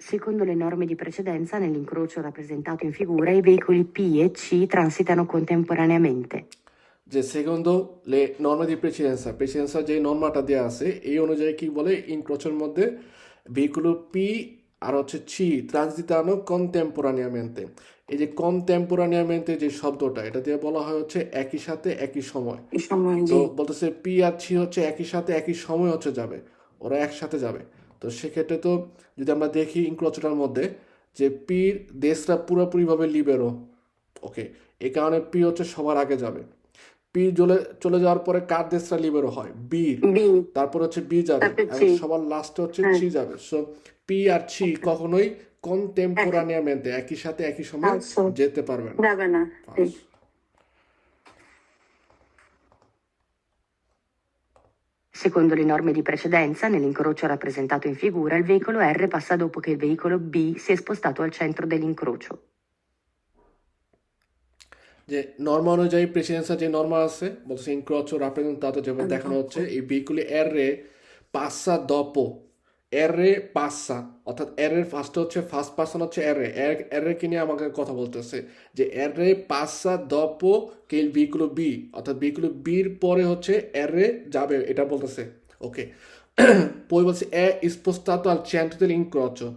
Secondo le norme di precedenza, nell'incrocio rappresentato in figura, i veicoli P e C transitano contemporaneamente. যে সেকন্ড লে নর্মে দি প্রেসিডেন্সা প্রেসিডেন্সা যে নর্মাটা দেওয়া আছে এই অনুযায়ী কি বলে ইনক্রোচের মধ্যে ভেহিকুলো পি আর হচ্ছে চি ট্রান্সদিতানো কনটেম্পোরানিয়ামেন্তে এই যে কনটেম্পোরানিয়ামেন্তে যে শব্দটা এটা দিয়ে বলা হয় হচ্ছে একই সাথে একই সময় তো বলতেছে পি আর ছি হচ্ছে একই সাথে একই সময় হচ্ছে যাবে ওরা একসাথে যাবে তো সেক্ষেত্রে তো যদি আমরা দেখি ইনক্রোচটার মধ্যে যে পির দেশটা পুরোপুরিভাবে লিবেরো ওকে এই কারণে পি হচ্ছে সবার আগে যাবে। পি চলে চলে যাওয়ার পরে কার দেশটা লিবেরো হয়? বির। বি তারপর হচ্ছে বি যাবে এবং সবার লাস্টে হচ্ছে হ্যাঁ। ছি যাবে। সো পি আর ছি কখনোই কনটেম্পোরানিয়ামেন্টে একই সাথে একই সময়। যেতে পারবে না। Secondo le norme di precedenza, nell'incrocio rappresentato in figura, il veicolo R passa dopo che il veicolo B si è spostato al centro dell'incrocio. যে নর্মা অনুযায়ী প্রেসিডেন্সিয়াল যে নর্মা আছে বলছে ইনক্রোচো রাপ্রেজেন্টাto যেভাবে দেখানো হচ্ছে এই ভেহিকুলি এর রে পাসা দপো এর পাসা, অর্থাৎ এর এর ফার্স্ট হচ্ছে ফার্স্ট পার্সন হচ্ছে এর এর এর কে নিয়ে আমাকে কথা বলতেছে? যে এর রে পাসা দপো কে il veicolo বি, অর্থাৎ ভেহিকুলো বির পরে হচ্ছে এর যাবে, এটা বলতেছে। ওকে। পই বলছে এ spostato al centro dell'incrocio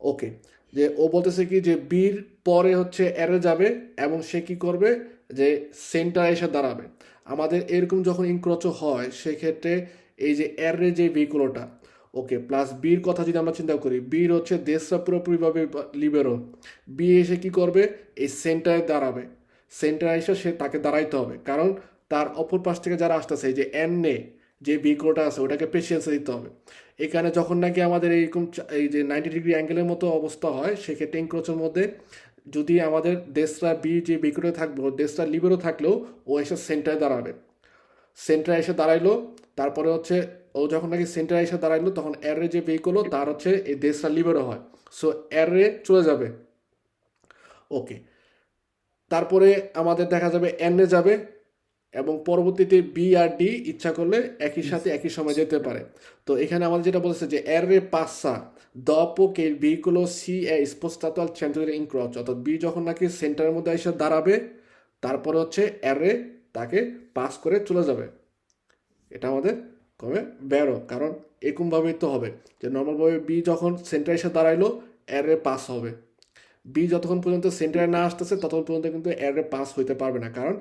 ওকে। যে ও বলতেছে কি যে বির পরে হচ্ছে এরে যাবে এবং সে কি করবে? যে সেন্টার এসে দাঁড়াবে। আমাদের এরকম যখন ইনক্রোচো হয়, সেক্ষেত্রে এই যে এরে যে ভেহিকুলোটা ওকে প্লাস বির কথা যদি আমরা চিন্তা করি বির হচ্ছে দেশটা পুরোপুরিভাবে লিবেরো বি এসে কি করবে? এই সেন্টারে দাঁড়াবে। সেন্টারে এসে সে তাকে দাঁড়াইতে হবে। কারণ তার অপর পাশ থেকে যারা আসতেছে যে এনে যে ভিকুলোটা আছে, ওটাকে পেশেন্সে দিতে হবে। এখানে যখন নাকি আমাদের এইরকম এই যে নাইনটি ডিগ্রি অ্যাঙ্গেলের মতো অবস্থা হয়, সেক্ষেত্রে ইনক্রোচের মধ্যে যদি আমাদের দেশরা বি যে ভিকুলে থাকবে ও দেশটা লিবেরও থাকলেও ও এসে সেন্টারে দাঁড়াবে। সেন্টারে এসে দাঁড়াইলো, তারপরে হচ্ছে ও যখন নাকি সেন্টারে এসে দাঁড়াইলো, তখন এরে যে ভেহিকল তার হচ্ছে এই দেশটা লিবেরও হয়। সো এরে চলে যাবে। ওকে তারপরে আমাদের দেখা যাবে এনে যাবে এবং পরবর্তীতে বি আর ডি ইচ্ছা করলে একই সাথে একই সময় যেতে পারে। তো এখানে আমাদের যেটা বলেছে যে এর পাসা il veicolo si è spostato al centro dell'incrocio অর্থাৎ বি যখন নাকি সেন্টারের মধ্যে এসে দাঁড়াবে, তারপরে হচ্ছে এর তাকে পাস করে চলে যাবে। এটা আমাদের কমে বেরো কারণ এরকমভাবেই তো হবে যে নর্মালভাবে বি যখন সেন্টারে এসে দাঁড়াইলো এর রে পাস হবে। বি যতক্ষণ পর্যন্ত সেন্টারে না আসতেছে ততক্ষণ পর্যন্ত কিন্তু এর রে পাস হইতে পারবে না কারণ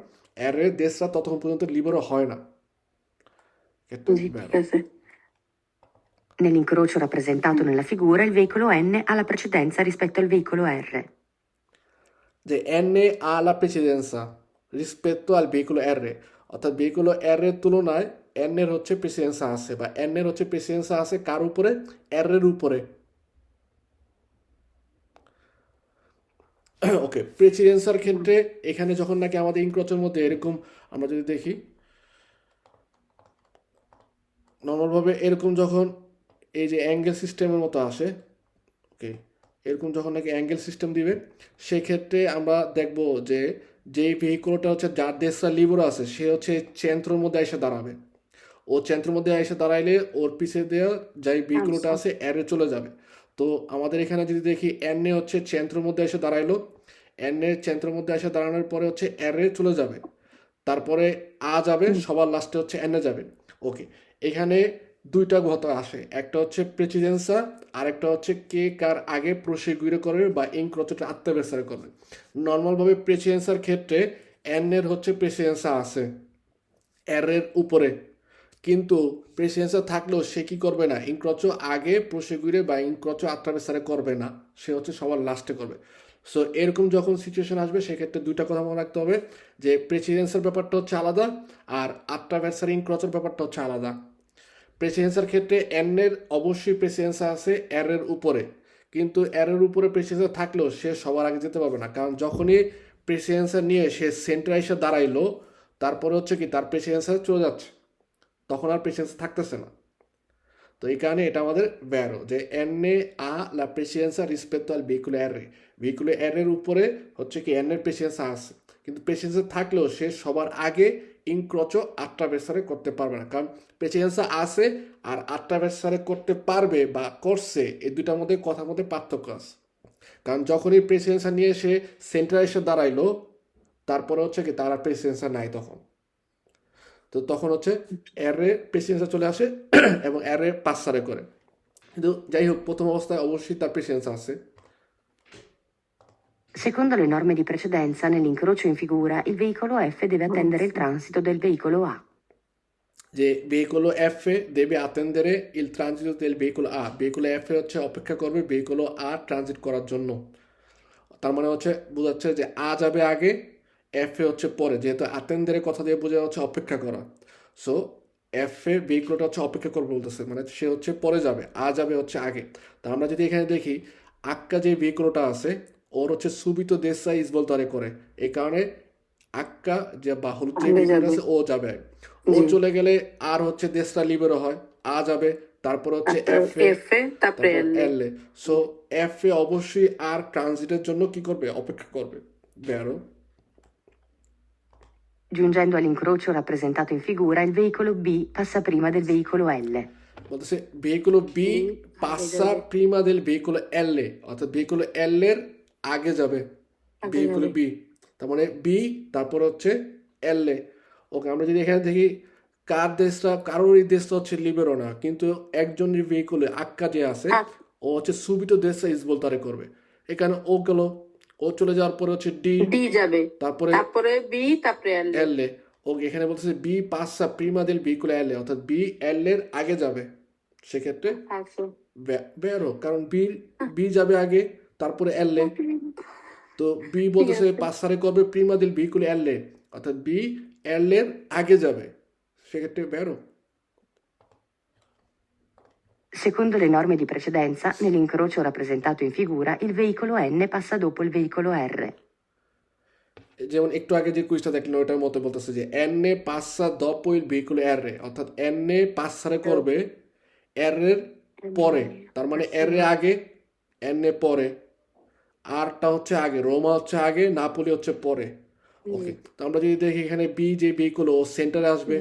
এর দেশটা ততক্ষণ পর্যন্ত লিবারও হয় না। Nell'incrocio rappresentato nella figura, il veicolo N ha la precedenza rispetto al veicolo R. যে প্রেসিডেন্সা রিসপেক্টো আল ভেহিকুলো এর রে অর্থাৎ ভেহিকুলো এর এর তুলনায় এন এর হচ্ছে প্রেসিডেন্সা আছে বা এর হচ্ছে প্রেসিডেন্সা আছে কার উপরে? এর এর উপরে। ওকে প্রেসিডেন্সার ক্ষেত্রে এখানে যখন নাকি আমাদের ইনক্রোচের মধ্যে এরকম আমরা যদি দেখি নর্মালভাবে এরকম যখন এই যে অ্যাঙ্গেল সিস্টেমের মতো আসে ওকে এরকম যখন নাকি অ্যাঙ্গেল সিস্টেম দিবে, সেক্ষেত্রে আমরা দেখব যে, যেই ভেহিকুলটা হচ্ছে যার দেশটা লিবর আছে, সে হচ্ছে চেন্ত্রর মধ্যে এসে দাঁড়াবে। ও চেন্ত্রের মধ্যে এসে দাঁড়াইলে ওর পিছে দেওয়া যাই ভেহিকুলটা আছে এরে চলে যাবে। তো আমাদের এখানে যদি দেখি এনে হচ্ছে চেন্ত্রের মধ্যে এসে দাঁড়াইলো। এনে চেন্ত্রের মধ্যে এসে দাঁড়ানোর পরে হচ্ছে এরে চলে যাবে। তারপরে আ যাবে সবার লাস্টে হচ্ছে এনে যাবে। ওকে এখানে দুইটা ঘটনা আসে। একটা হচ্ছে প্রেসিডেন্সা আর একটা হচ্ছে কে কার আগে প্রসিকিউর করবে বা ইং ইনক্রোচটা আত্মবেসার করবে। নর্মালভাবে প্রেসিডেন্সার ক্ষেত্রে এন এর হচ্ছে প্রেসিডেন্সা আছে। এর এর উপরে। কিন্তু প্রেসিডেন্সা থাকলেও সে কি করবে না? ইনক্রোচো আগে প্রসিকিউরে বা ইনক্রোচো আত্মবেসারে করবে না। সে হচ্ছে সবার লাস্টে করবে। সো এরকম যখন সিচুয়েশন আসবে, সেক্ষেত্রে দুইটা কথা মনে রাখতে হবে, যে প্রেসিডেন্সের ব্যাপারটা হচ্ছে আলাদা আর আত্মবেসার ইনক্রোচের ব্যাপারটা হচ্ছে আলাদা। প্রেসিডেন্সের ক্ষেত্রে এন এর অবশ্যই প্রেসিডেন্সা আছে এর এর উপরে। কিন্তু এর এর উপরে প্রেসিডেন্সা থাকলেও সে সবার আগে যেতে পারবে না। কারণ যখনই প্রেসিডেন্সা নিয়ে সে সেন্টারে এসে দাঁড়াইলো, তারপরে হচ্ছে কি, তার প্রেসিডেন্সা চলে যাচ্ছে। তখন আর প্রেসিডেন্সা থাকতেছে না। তো এই কারণে এটা আমাদের ব্যারো যে এন এ আ লা প্রেসিডেন্সা রিসপেক্ট আল ভেহিকুলো এর। ভেহিকুলো এর উপরে হচ্ছে কি এন এর প্রেসিডেন্সা আছে। কিন্তু প্রেসিডেন্সা থাকলেও সে সবার আগে ইনক্রোচো আট্রাভেসারে করতে পারবে না। কারণ প্রেসিডেন্সা আছে আর আট্রাভেসারে করতে পারবে বা করছে, এই দুটার মধ্যে কথার মধ্যে পার্থক্য আছে। কারণ যখনই প্রেসিডেন্সা নিয়ে এসে সেন্টারে এসে দাঁড়াইলো, তারপরে হচ্ছে কি তারা প্রেসিডেন্সা নাই তখন। তো তখন হচ্ছে এরে প্রেসিডেন্সা চলে আসে এবং এরে পাঁচসারে করে কিন্তু যাই হোক প্রথম অবস্থায় অবশ্যই তার প্রেসিডেন্সা আছে Secondo le norme di precedenza, nell'incrocio in figura, il veicolo F deve attendere il transito del veicolo A. যে veicolo F deve attendere il transito del veicolo A veicolo F হচ্ছে অপেক্ষা করবে veicolo A ট্রানজিট করার জন্য তার মানে হচ্ছে বোঝাচ্ছে যে আ যাবে আগে F হচ্ছে পরে যেহেতু attendere কথা দিয়ে বোঝা হচ্ছে অপেক্ষা করা। সো F এ ভেহিকুলটা হচ্ছে অপেক্ষা করবে বলতেছে মানে সে হচ্ছে পরে যাবে আ যাবে হচ্ছে আগে। তা আমরা যদি এখানে দেখি আক্কা যে ভেহিকুলটা আছে ওর হচ্ছে সুবিত দেশাই ইসবলতারে করে। এই কারণে আক্কা যে বা হলুদ যে আগে আছে ও যাবে। ও চলে গেলে আর হচ্ছে দেশটা লিবেরো হয় আ যাবে তারপর হচ্ছে এফ এ এফ এ তারপরে এ। এল এ সো এফ এ অবশ্যই আর ট্রানজিটের জন্য কি করবে? অপেক্ষা করবে। বেরো Giungendo all'incrocio rappresentato in figura, il veicolo B passa prima del veicolo L. বলতেছে ভেহিকুলো বি পাসা প্রিমা দেল ভেহিকুলো এল অর্থাৎ ভেহিকুলো এল এর আগে যাবে আগে ভেহিকুলো তার মানে বি তারপর হচ্ছে এল এ ওকে আমরা যদি এখানে দেখি কার দেশটা কারোরই দেশটা হচ্ছে লিবেরো না কিন্তু একজনের ভেহিকুলে আক্কা যে আছে ও হচ্ছে সুবিত দেশটা ইসবল তারে করবে। এখানে ও গেল ও চলে যাওয়ার পরে হচ্ছে ডি ডি যাবে। তারপরে তারপরে বি তারপরে এল এ। এল ওকে এখানে বলতেছে বি পাসা প্রিমা দেল ভেহিকুলো এল এ। অর্থাৎ বি এল এর আগে যাবে। সেক্ষেত্রে আচ্ছা। বে- বেরো। কারণ বি বি যাবে আগে তারপরে এল এ। তো বি বলতেছে পাসারে করবে প্রিমা দিল বি কুলে এল এ। অর্থাৎ বি এল এর আগে যাবে। সেক্ষেত্রে বেরো। Secondo le norme di precedenza, nell'incrocio rappresentato in figura, il veicolo N passa dopo il veicolo R. যেমন একটু আগে যে কুইজটা দেখলেন ওইটার মতো বলতেছে যে এন এ পাসা dopo il veicolo R অর্থাৎ এন এ পাসারে করবে এর এর পরে তার মানে এর এ আগে এন এ পরে আরটা হচ্ছে আগে রোমা হচ্ছে আগে নাপোলি হচ্ছে পরে ওকে তো আমরা যদি দেখি এখানে বি যে ভেহিকুল ও সেন্টারে আসবে।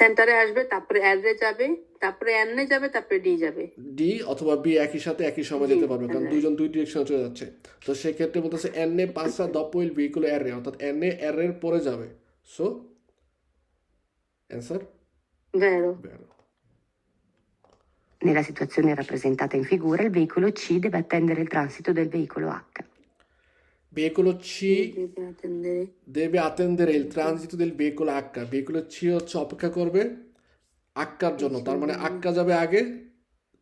সেন্টারে আসবে তারপরে এল এ যাবে তারপরে এন এ যাবে তারপরে ডি যাবে। ডি অথবা বি একই সাথে একই সময় যেতে পারবে কারণ দুইজন দুই ডিরেকশনে চলে যাচ্ছে। তো সেক্ষেত্রে বলতেছে এন এ পাসা dopo il veicolo R অর্থাৎ এন এ এর এর পরে যাবে। সো অ্যান্সার ভেরো Nella situazione rappresentata in figura, il veicolo C deve attendere il transito del veicolo H. veicolo C Deve attendere. il transito del veicolo H. Veicolo C হচ্ছে অপেক্ষা করবে আক্কার জন্য তার মানে আক্কা যাবে আগে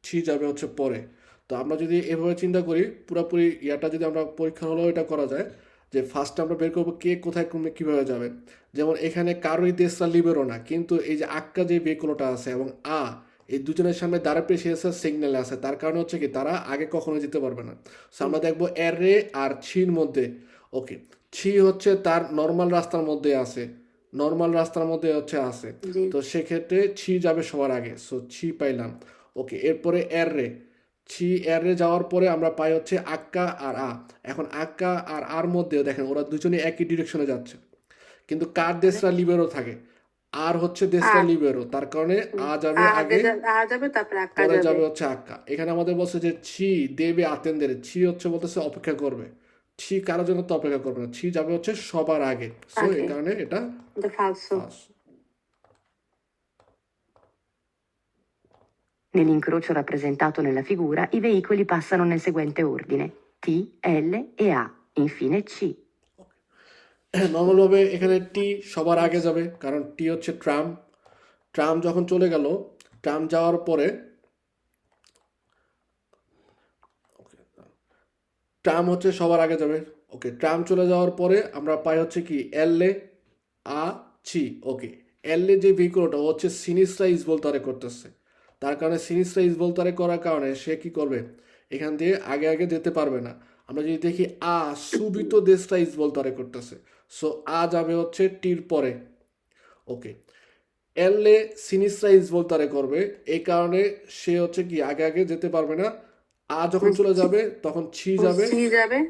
ছি যাবে হচ্ছে পরে তো আমরা যদি এভাবে চিন্তা করি পুরোপুরি ইয়াটা যদি আমরা পরীক্ষা হলেও এটা করা যায় যে ফার্স্টে আমরা বের করব কে কোথায় কমে কীভাবে যাবে যেমন এখানে কারোই দেশটা লিবেরও না কিন্তু এই যে আক্কা যে ভেহিকুলটা আছে এবং আ এই দুজনের সামনে দাঁড়া প্রেসিডেন্সিয়াল সিগন্যাল আছে। তার কারণে হচ্ছে কি তারা আগে কখনো যেতে পারবে না। সো আমরা দেখব এর রে আর ছির মধ্যে ওকে ছি হচ্ছে তার নর্মাল রাস্তার মধ্যে আছে নর্মাল রাস্তার মধ্যে হচ্ছে আছে। তো সেক্ষেত্রে ছি যাবে সবার আগে সো ছি পাইলাম। ওকে এরপরে এর রে ছি এর রে যাওয়ার পরে আমরা পাই হচ্ছে আক্কা আর আ। এখন আক্কা আর আর মধ্যেও দেখেন ওরা দুজনে একই ডিরেকশনে যাচ্ছে। কিন্তু কার দেশরা লিবেরও থাকে? আর হচ্ছে দেশটা। লিবেরো তার কারণে আ যাবে আগে আ যাবে তারপরে আক্কা যাবে। যাবে হচ্ছে আক্কা। এখানে আমাদের বলছে যে ছি দেবে আতেন্দের ছি হচ্ছে বলতেছে অপেক্ষা করবে। ছি কারোর জন্য তো অপেক্ষা করবে না ছি যাবে হচ্ছে সবার আগে। সো এই কারণে এটা Nell'incrocio rappresentato nella figura, i veicoli passano nel seguente ordine: T, L e A, infine C. নর্মালভাবে এখানে টি সবার আগে যাবে, কারণ টি হচ্ছে ট্রাম। ট্রাম যখন চলে গেল, ট্রাম যাওয়ার পরে ট্রাম হচ্ছে সবার আগে যাবে। ওকে ট্রাম চলে যাওয়ার পরে আমরা পাই হচ্ছে কি এল এ আ ছি ওকে এল এ যে ভেহিকুলটা হচ্ছে সিনিসরা ইসবলতারে করতেছে। তার কারণে সিনিসরা ইসবলতারে করার কারণে সে কি করবে, এখান দিয়ে আগে আগে যেতে পারবে না। আমরা যদি দেখি, আ, সুবিত দেশটা ইসবলতারে করতেছে। সো আ যাবে হচ্ছে টির পরে। ওকে এলে সিনিসরা সিনিসরা ইসবলতারে করবে। এই কারণে সে হচ্ছে কি আগে আগে যেতে পারবে না। আ যখন চলে যাবে তখন ছি যাবে।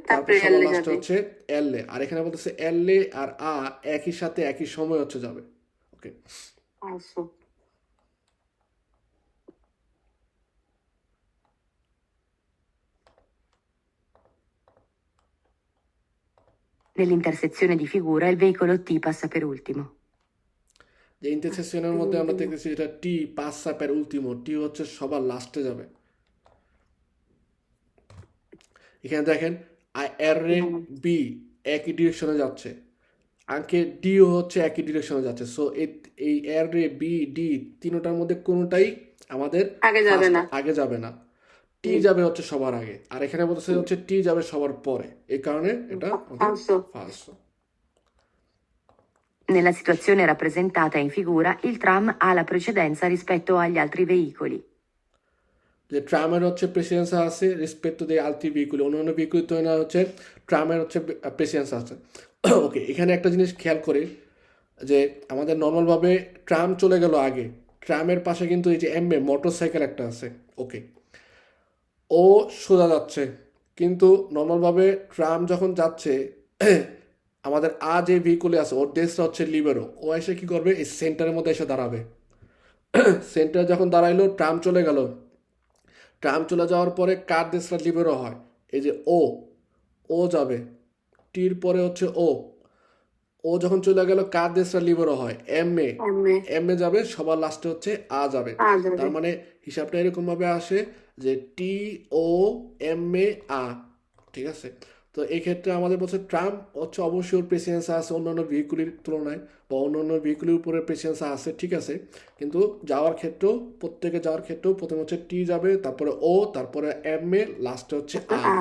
তারপরে লাস্টে হচ্ছে এলে আর এখানে বলতেছে এলে আর আ একই সাথে একই সময় হচ্ছে যাবে। ওকে Nell'intersezione di figura il veicolo T passa per ultimo. যে ইন্টারসেকশনের মধ্যে আমরা দেখতেছি যেটা টি পাসা পের উলটিমো টি হচ্ছে সবার লাস্টে যাবে। এখানে দেখেন আই আর এ বি একই ডিরেকশনে যাচ্ছে। আঙ্কে ডিও হচ্ছে একই ডিরেকশনে যাচ্ছে। সো এই এর রে বি ডি তিনটার মধ্যে কোনোটাই আমাদের আগে যাবে না। আগে যাবে না। টি যাবে হচ্ছে সবার আগে। আর এখানে বলতেছে হচ্ছে টি যাবে সবার পরে। এই কারণে এটা Falso. Nella situazione rappresentata in figura, il tram ha la precedenza rispetto agli altri veicoli. যে ট্রামের হচ্ছে প্রেসিডেন্স আছে রেসপেক্ট টু দি আলটি ভেহিকুল অন্যান্য ভেহিকুল তো না হচ্ছে ট্রামের হচ্ছে প্রেসিডেন্স আছে। ওকে এখানে একটা জিনিস খেয়াল করি যে আমাদের নর্মালভাবে ট্রাম চলে গেল আগে। ট্রামের পাশে কিন্তু এই যে এমএ মোটর সাইকেল একটা আছে। ওকে ও সোজা যাচ্ছে। কিন্তু নর্মালভাবে ট্রাম যখন যাচ্ছে আমাদের আ যে ভেহিকুলে আছে ওর ডেসটা হচ্ছে লিবেরো ও এসে কি করবে? এই সেন্টারের মধ্যে এসে দাঁড়াবে। সেন্টার যখন দাঁড়াইলো ট্রাম চলে গেল। ট্রাম চলে যাওয়ার পরে কার দেশটা লিবেরো হয়? এই যে ও। ও যাবে। টির পরে হচ্ছে ও। ও যখন চলে গেল কার দেশটা লিবেরো হয়? M A. M A. যাবে সবার লাস্টে হচ্ছে আ যাবে। যাবে। তার মানে হিসাবটা এরকম ভাবে আসে যে টি ও এম এ আ ঠিক আছে? তো এই ক্ষেত্রে আমাদের বলছে ট্রাম হচ্ছে অবশ্যই ওর প্রেসিডেন্স আছে অন্যান্য ভেহিকুলের তুলনায় বা অন্যান্য ভেহিকুলের উপরে প্রেসিডেন্স আছে ঠিক আছে? কিন্তু যাওয়ার ক্ষেত্রেও প্রত্যেকে যাওয়ার ক্ষেত্রেও প্রথমে হচ্ছে টি যাবে তারপরে ও তারপরে এম এ লাস্টে হচ্ছে আ A,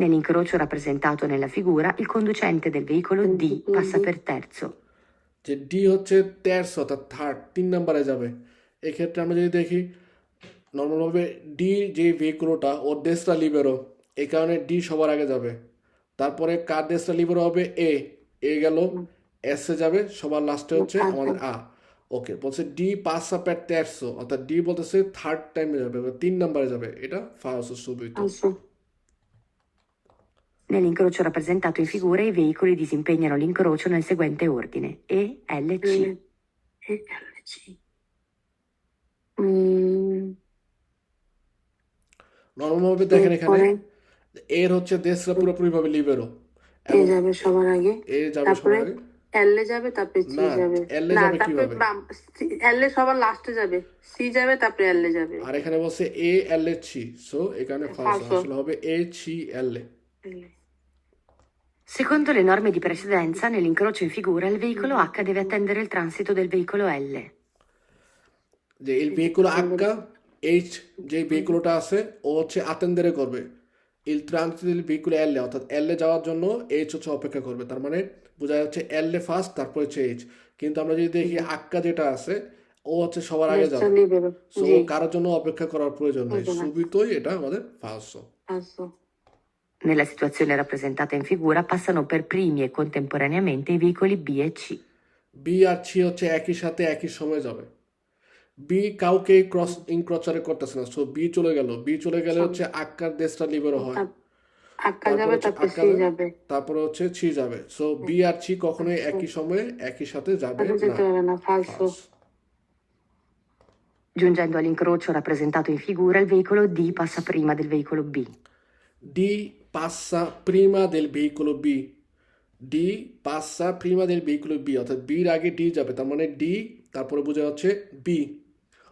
Nell'incrocio rappresentato nella figura, il conducente del veicolo D passa per terzo. যে ডি হচ্ছে তেরশো অর্থাৎ থার্ড তিন নাম্বারে যাবে। এক্ষেত্রে আমরা যদি দেখি নর্মালভাবে ডি যে ভেহিকুলোটা ওর দেশটা লিবেরো এই কারণে ডি সবার আগে যাবে। তারপরে কার দেশটা লিবেরো হবে? এ এ গেল এস এ যাবে সবার লাস্টে হচ্ছে আমাদের আ ওকে বলছে ডি পাঁচ এট তেরশো অর্থাৎ ডি বলতেছে থার্ড টাইমে যাবে তিন নাম্বারে যাবে এটা ফার্স্ট সুবিধা Nell'incrocio rappresentato in figura, i veicoli disimpegnano l'incrocio nel seguente ordine: E, L, C. E, L, C. Mm, নর্মালভাবে দেখেন এখানে পরে এর হচ্ছে দেশটা পুরোপুরি ভাবে লিবেরো এ যাবে সবার আগে এ যাবে সবার আগে এল এ যাবে তারপরে সি না, যাবে L এ যাবে কীভাবে? এল এ সবার লাস্টে যাবে সি যাবে তারপরে এল এ যাবে আর এখানে বলছে এ এল এ ছি সো এখানে ফালসো আসলে হবে এ ছি এল এ L. Secondo le norme di precedenza, nell'incrocio in figura, il veicolo H deve attendere il transito del veicolo L. যে এই ভেহিকুলো আক্কা এইচ যে ভেহিকুলোটা আছে ও হচ্ছে আতেন্দেরে করবে ইল ট্রান্সিল ভেহিকুলো এল অর্থাৎ এল যাওয়ার জন্য এইচ হচ্ছে অপেক্ষা করবে তার মানে বোঝা যাচ্ছে এল এ ফার্স্ট তারপর হচ্ছে এইচ কিন্তু আমরা যদি দেখি আক্কা যেটা আছে ও হচ্ছে সবার আগে যাবে সো কারোর জন্য অপেক্ষা করার প্রয়োজন নেই সুবিতই এটা আমাদের falso, Nella situazione rappresentata in figura, passano per primi e contemporaneamente i veicoli B e C. B আর ছি হচ্ছে একই সাথে একই সময় যাবে বি কাউকে ক্রস ইনক্রচারে করতেছে না সো বি চলে গেল বি চলে গেলে হচ্ছে আক্কার দেশটা লিবেরো হয় তার- আক্কা তারপর যাবে হচ্ছে তারপরে আক্কা সি যাবে, যাবে তারপরে হচ্ছে ছি যাবে সো বি আর ছি কখনোই একই সময়ে একই সাথে যাবে তারপরে যেতে না পারে না falso, Falso. Giungendo all'incrocio rappresentato in figura, il veicolo D passa prima del veicolo B. D passa prima del veicolo B. D পাসা প্রিমা del veicolo B অর্থাৎ বির আগে ডি যাবে তার মানে ডি তারপরে বোঝা যাচ্ছে বি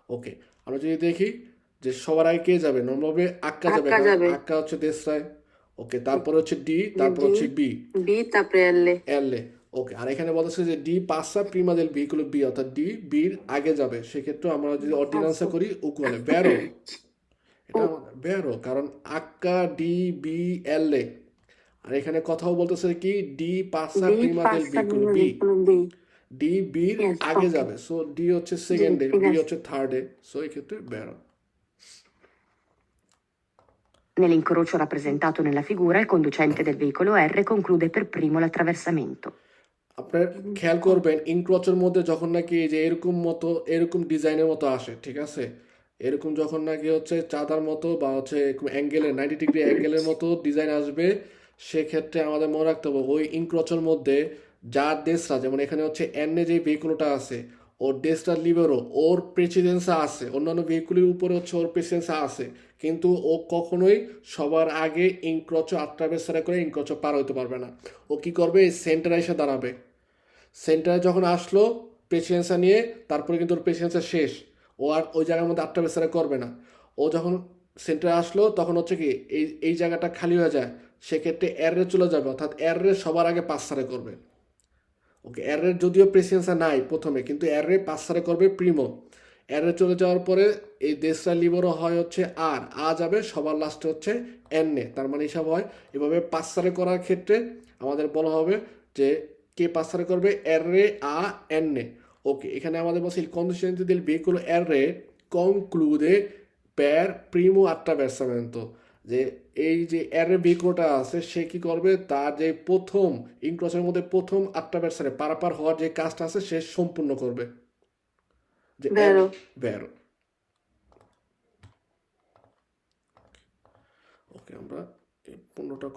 ওকে আমরা যদি দেখি যে সবার আগে কে যাবে? নর্মালভাবে আক্কা যাবে আক্কা হচ্ছে দেশরায় ওকে তারপরে হচ্ছে ডি তারপর D, হচ্ছে বি বি তারপরে এল এল ওকে আর এখানে বলতেছে যে ডি পাসা প্রিমা del veicolo B অর্থাৎ ডি বির আগে যাবে। সেক্ষেত্রে আমরা যদি অর্ডিনান্সে করি উকুয়ালে। বেরো এটা বেরো কারণ আক্কা ডি বি এল এ। আর এখানে কথাও বলতেছে কি ডি পাসা প্রিমা veicolo বি ডি বির আগে যাবে সো ডি হচ্ছে সেকেন্ডে বি হচ্ছে থার্ডে সো এই ক্ষেত্রে বেরো। Nell'incrocio rappresentato nella figura, il conducente del veicolo R conclude per primo l'attraversamento. আপনার খেয়াল করবেন ইনক্রচের মধ্যে যখন নাকি এই যে এরকম মতো এরকম ডিজাইনের মতো আসে ঠিক আছে? এরকম যখন নাকি হচ্ছে চাঁদার মতো বা হচ্ছে এরকম অ্যাঙ্গেলের নাইনটি ডিগ্রি অ্যাঙ্গেলের মতো ডিজাইন আসবে, সেক্ষেত্রে আমাদের মনে রাখতে হবে ওই ইনক্রোচের মধ্যে যার দেশরা, যেমন এখানে হচ্ছে এনে যে ভেহিকুলটা আছে, ওর দেশটা লিবেরো ওর প্রেসিডেন্সা আছে, অন্যান্য ভেহিকুলের উপরে হচ্ছে ওর প্রেসিডেন্সা আছে, কিন্তু ও কখনোই সবার আগে ইনক্রোচো আট্রাভেসারে করে ইনক্রোচো পার হতে পারবে না। ও কি করবে? সেন্টারে এসে দাঁড়াবে। সেন্টারে যখন আসলো প্রেসিডেন্সা নিয়ে, তারপরে কিন্তু ওর প্রেসিডেন্সা শেষ। ও আর ওই জায়গার মধ্যে আটটা বেসারে করবে না। ও যখন সেন্টারে আসলো, তখন হচ্ছে কি, এই এই জায়গাটা খালি হয়ে যায়। সেক্ষেত্রে এররে চলে যাবে, অর্থাৎ এররে সবার আগে পাঁচ সারে করবে। ওকে এররের যদিও প্রেসিডেন্সা নাই প্রথমে, কিন্তু এররে পাঁচ সারে করবে প্রিমো এররে চলে যাওয়ার পরে এই দেশটা লিবরও হয় হচ্ছে আর আ যাবে, সবার লাস্টে হচ্ছে এনে তার মানে হিসাব হয়, এভাবে পাঁচ সারে করার ক্ষেত্রে আমাদের বলা হবে যে কে পাঁচ সারে করবে? এররে আ এনে Ok, এখানে আমাদের বলছে il conducente del veicolo R conclude per primo attraversamento যে এই যে এর ভেহিকলটা আছে সে কি করবে? তার যে প্রথম ইনক্রসের মধ্যে প্রথম আটটা আট্রাভার্সারে পারাপার হওয়ার যে কাজটা আছে সে সম্পূর্ণ করবে। যে. ভেরো ওকে আমরা পনেরোটা